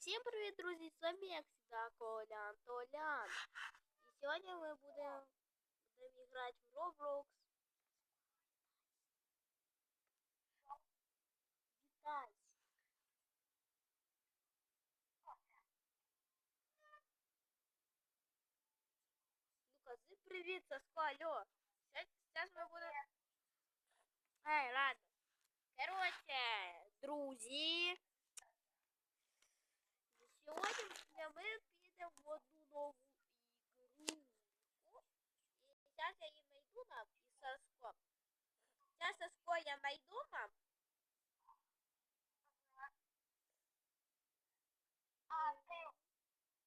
Всім привіт, друзі! З вами як завжди Колян Толян. І сьогодні ми будемо будемо грати в Roblox. Вітаю! Ну кажи привіт, Сашко, алло. Зараз ми будемо... Ей, ладно. Короче, друзі. Сьогодні ми підемо в одну нову ігру. І зараз я її знайду нам і Сашко. Зараз Сашко я знайду нам. А ти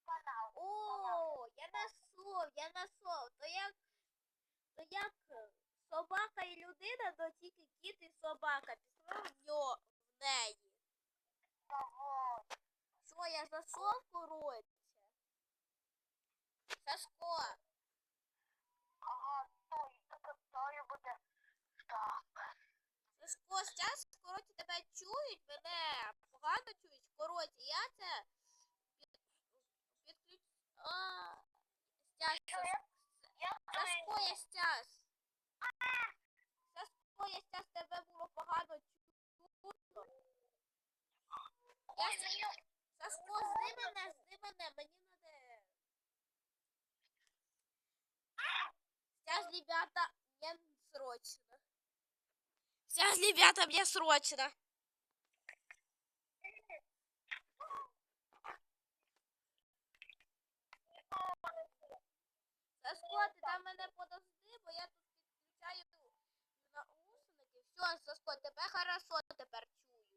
канал. О, я знайшов, я знайшов. То як, то як собака і людина, то тільки кіт і собака. Пішло в в неї. Ого. Що, я знайшов, коротше? Сашко. Ага, стой, стой буде. Так. Сашко, зараз, коротше, тебе чують, мене погано чують. Коротше, я це під, підключ... А, стяг, Що я? Я Сашко, я стяг. Сашко, я стяг, тебе було погано чутно. Я Сашко, зни мене, зни мене, мені надо... Сейчас, ребята, мне срочно. Сейчас, ребята, мне срочно. Сашко, ти там мене подожди, бо я тут підключаю наушники. Все, Сашко, тебе хорошо тепер чують.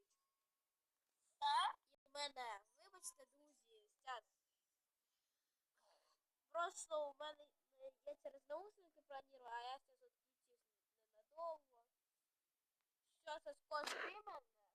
Так? І мене. Вибачте, друзі, зараз. Просто у мене е, я через наушники планирую, а я зараз відключусь ненадовго. Що, це скоро мене?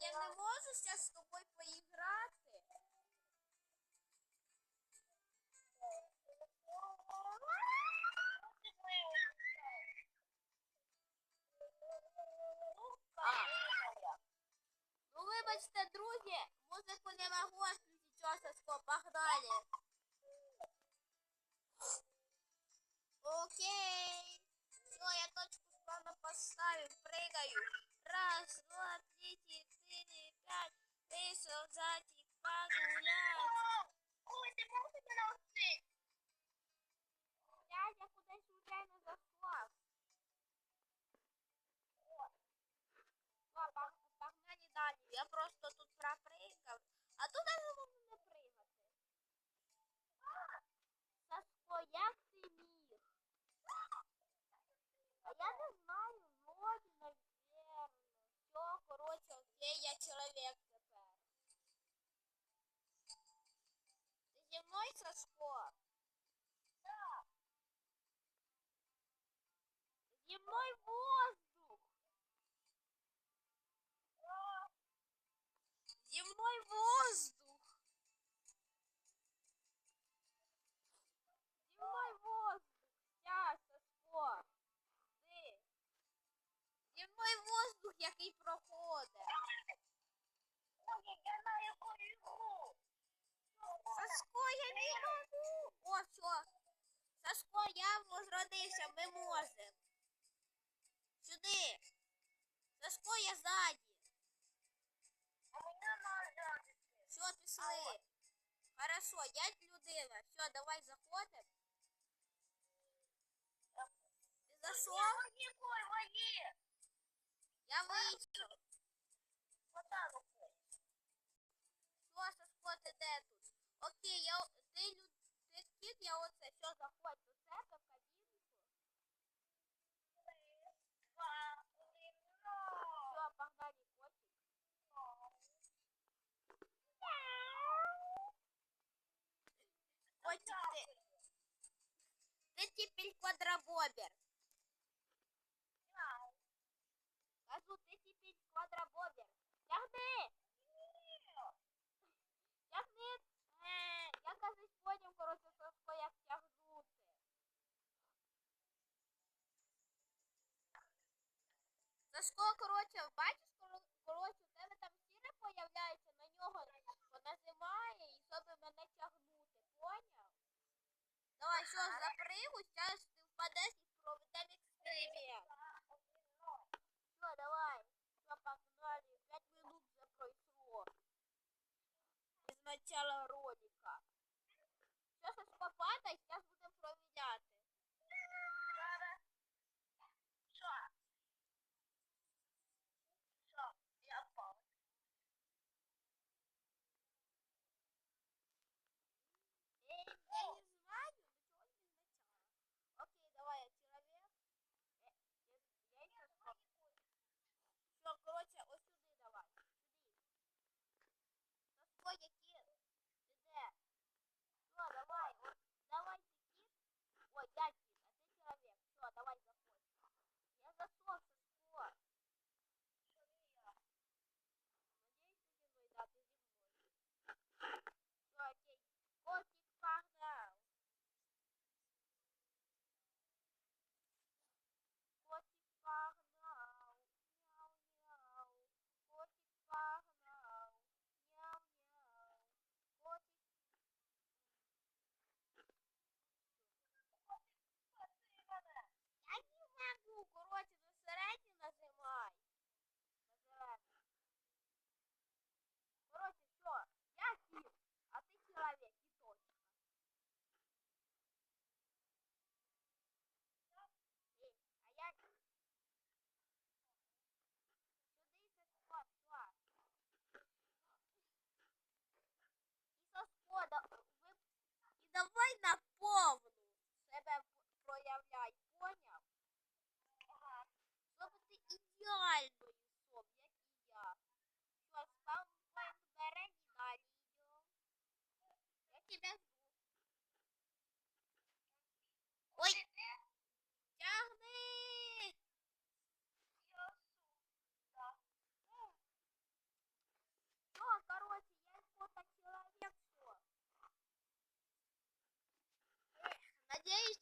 Я не можу зараз з тобою поіграти. Ну, вибачте, друзі, музику не можу включити, Сашко, погнали. Окей. Все, я точку справа поставил, прыгаю. Раз, два, три, четыре, пять. Вышел зайчик погулять. Ой, ти можеш мене навчити? Короче, я человек тепер. Ти зі мною, Сашко? Зі мною воздух. Зі мною воздух. Зі мною воздух. Я, Сашко. Ти. Зі мною воздух, який проходить. Ой, я на яку ігру. Сашко, я не можу. О, все. Сашко, я возродився, ми можемо. Сюди. Сашко, я ззаді. Все, пішли. Хорошо, я людина. Все, давай заходимо. Ти зайшов? Я вийшов. Що, Сашко, ти де тут? Окей, я ти люд ти кіт, я оце все заходь до себе в кабінку. Три, два, один, Все, погнали, котик. Котик, ти, ти тепер квадробол. Сашко, короче, бачиш, короче, у тебе там сіре появляється, на нього понажимає і щоб мене тягнути, поняв? Ну, давай, що, запригуй, зараз ти впадеш і проведемо експеримент. Що, давай, що погнали, 5 минут вже пройшло. Із начала ролика. novo.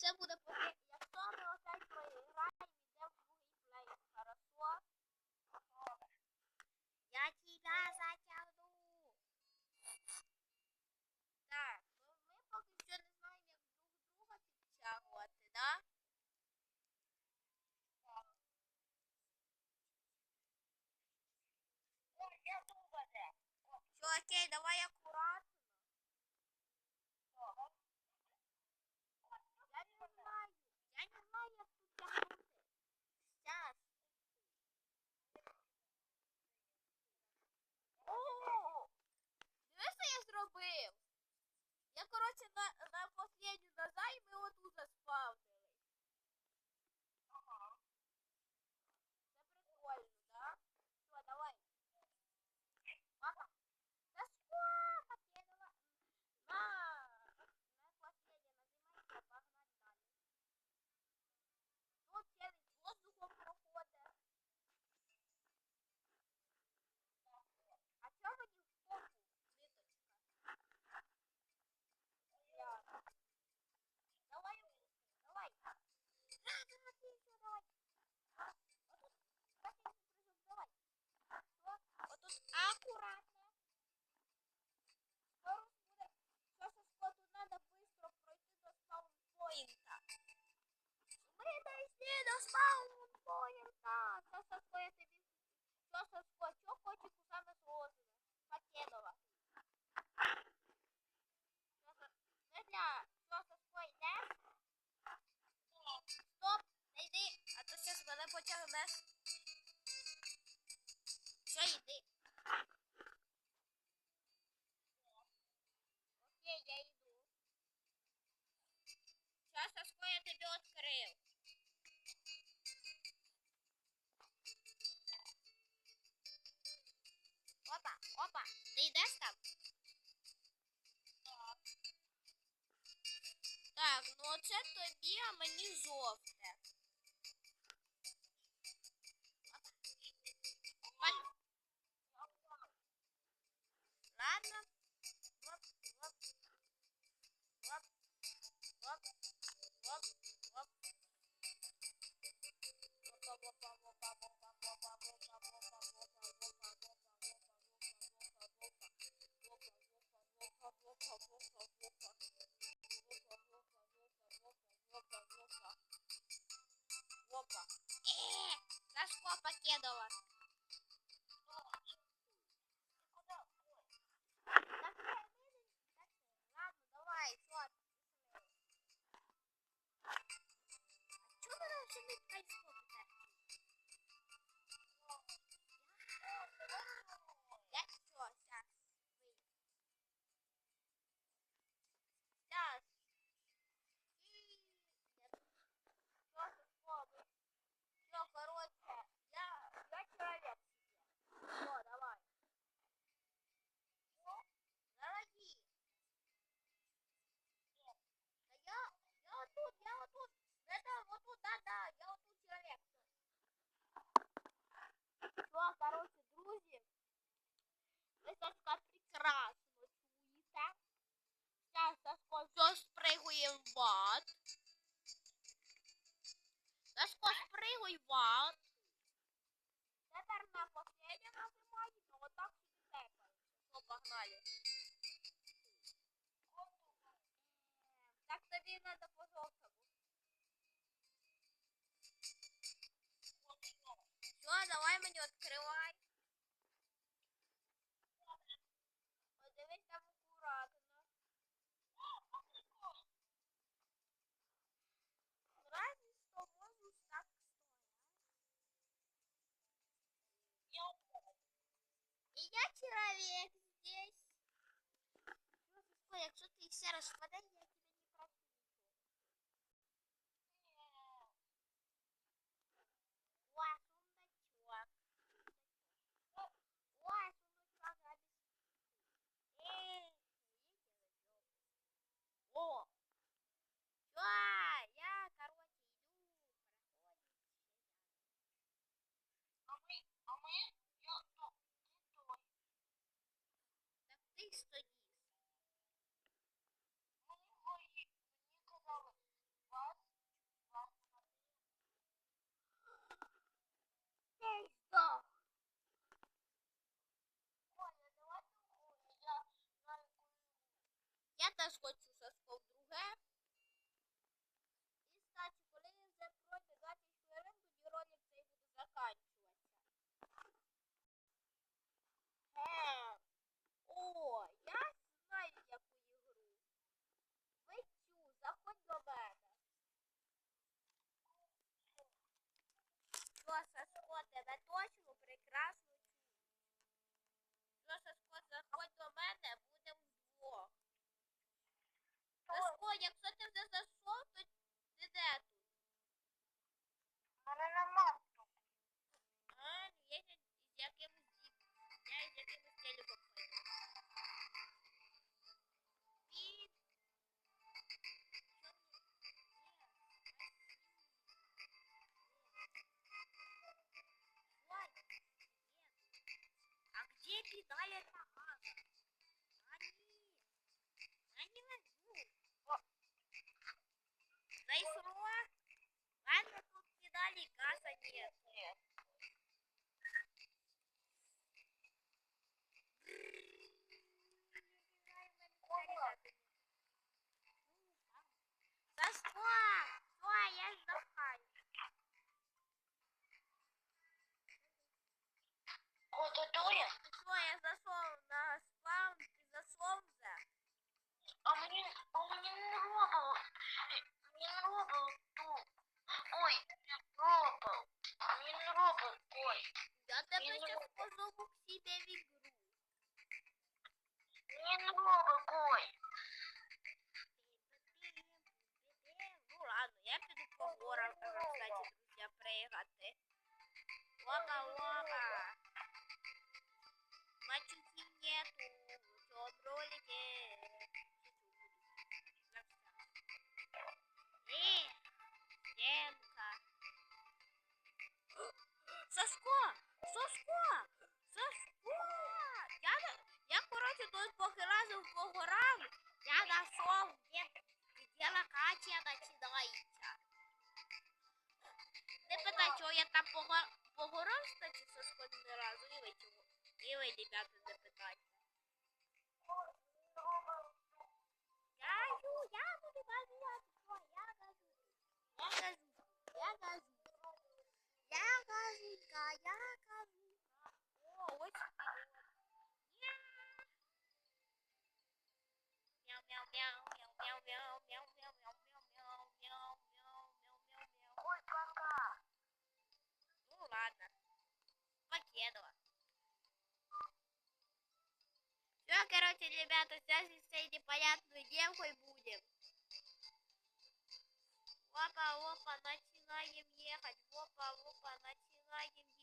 це буде поки. Якщо ми опять проіграємо, йде в другий плей. Хорошо? Я тебя затягну. Так, ну ми поки що не знаємо, як друг друга підтягувати, да? Все, окей, давай аккуратно. зробив. Я, короче на на последню на займи оту заспавнив. I'll тобі, а мені жовте. what? Сашко, спригуй, what? Тепер на поселі нажимають, ну отак сюди тепер. Ну, погнали. я человек здесь. Якщо ти все розкладаєш, тебе точно прекрасно клавіатурі? Що, я зайшов на спам, ти зайшов вже? А мені, а мені не робило. Мені не робило. Тут поки разом по горам, я нашов, де, де локація починається. Не питай, чого я там по, по горам, кстати, не разу, і ви чого. І ви, ребята, не питайте. Я йду, я буду казати, я кажу. Я кажу, я кажу. Я кажу, я кажу. Короче, ребята, сейчас с этой непонятной девкой будем. Опа, опа, начинаем ехать. Опа, опа, начинаем.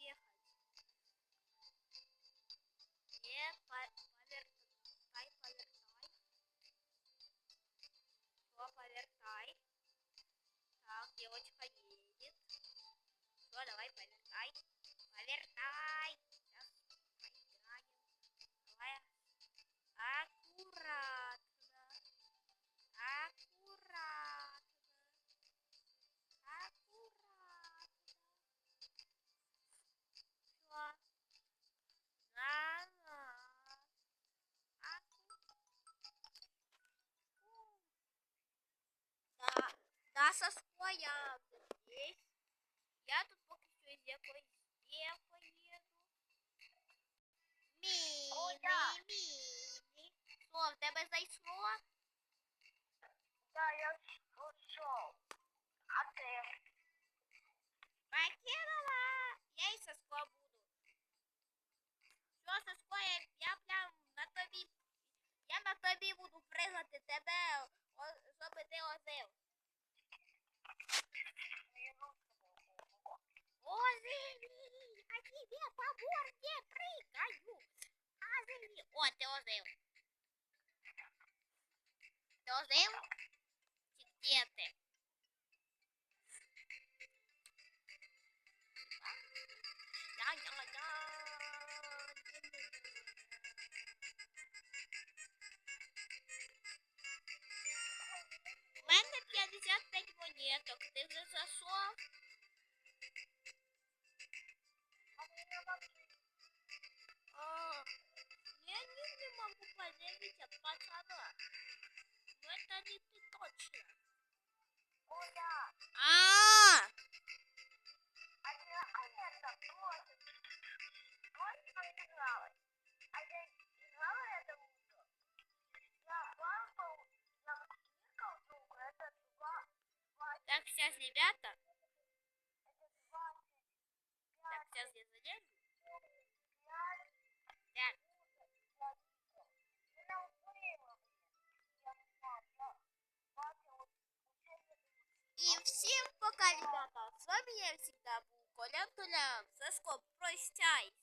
со слоя здесь. Я тут поки що із якоїсь сейчас, ребята... Так, сейчас я задержу. И всем пока, ребята! С вами я всегда был Коля Тулян. Соскоп, прощай!